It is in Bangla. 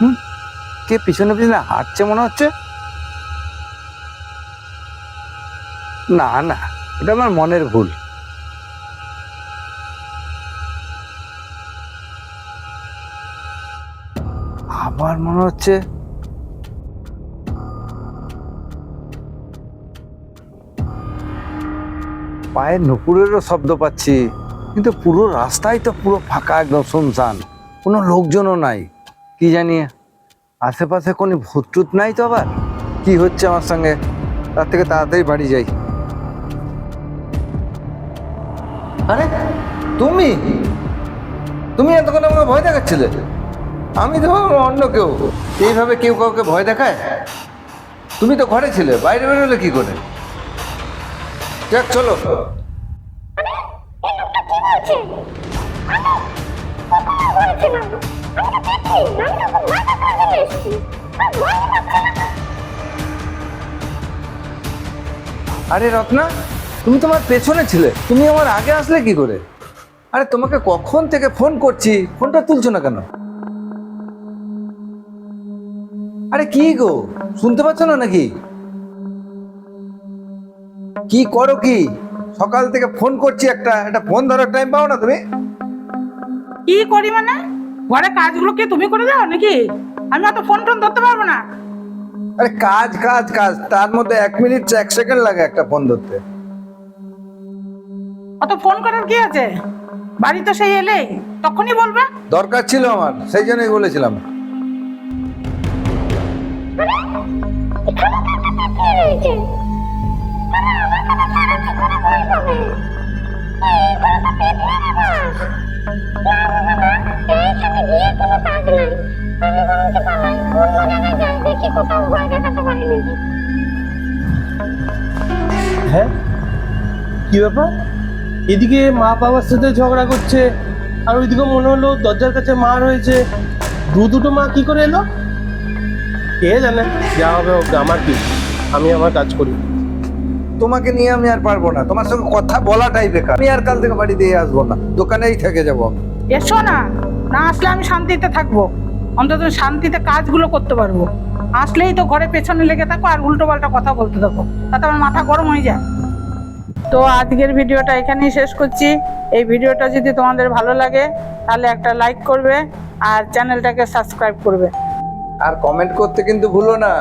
হুম? কে পিছনে পিছনে হাঁটছে মনে হচ্ছে? না না, ওটা আমার মনের ভুল। আবার মনে হচ্ছে পায়ের নুপুরেরও শব্দ পাচ্ছি, কিন্তু পুরো রাস্তাই তো পুরো ফাঁকা, একদম শুনশান। কোনো লোকজনও নাই। কি জানি, আশেপাশে কোনো ভূতটুত নাই তো আবার? কি হচ্ছে আমার সঙ্গে? তার থেকে তাড়াতাড়ি বাড়ি যাই। আরে, তুমি? তুমি এতক্ষণ আমাকে ভয় দেখাচ্ছিলে? আমি তো অন্য কেউ। এইভাবে কেউ কাউকে ভয় দেখায়? তুমি তো ঘরে ছিলে, বাইরে বেরোলে কি করে? যাক, চলো। আরে রত্না, তুমি তোমার পেছনে ছিলে। তুমি আমার আগে আসলে কি করে? আরে তোমাকে কখন থেকে ফোন করছি? ফোনটা তুলছো না কেন? আরে কি গো? শুনতে পাচ্ছ না নাকি? কি করো কি? সকাল থেকে ফোন করছি একটা একটা ফোন ধরার টাইম পাও না তুমি? কি করি মানে? ঘরে কাজগুলো কি তুমি করে দাও নাকি? আমি অত ফোন টোন ধরতে পারব না। আরে কাজ কাজ কাজ। তার মধ্যে এক মিনিট এক সেকেন্ড লাগে একটা ফোন ধরতে। অত ফোন করার কি আছে? বাড়ি তো সেই এলেই তখনই বলবে? দরকার ছিল আমার সেই জন্যই বলেছিলাম। হ্যাঁ? কি ব্যাপার? এদিকে মা বাবার সাথে ঝগড়া করছে আর ওইদিকে মনে হলো দরজার কাছে মা রয়েছে। দু দুটো মা কি করে এলো? কে জানে? যা হবে হোক আমার কি? আমি আমার কাজ করি। তোমাকে নিয়ে আমি আর পারব না। তোমার সঙ্গে কথা বলাটাই বেকার। আমি আর কাল থেকে বাড়ি দিয়ে আসব না। দোকানেই থেকে যাব। এসো না। না আসলে আমি শান্তিতে থাকব। অন্তত শান্তিতে কাজগুলো করতে পারব। আসলেই তো ঘরে পেছনে লেগে থাকো আর উল্টো পাল্টা কথা বলতে থাকো। তাতে আমার মাথা গরম হয়ে যায়। তো আজকের ভিডিওটা এখানেই শেষ করছি। এই ভিডিওটা যদি তোমাদের ভালো লাগে, তাহলে একটা লাইক করবে আর চ্যানেলটাকে সাবস্ক্রাইব করবে। আর কমেন্ট করতে কিন্তু ভুলো না।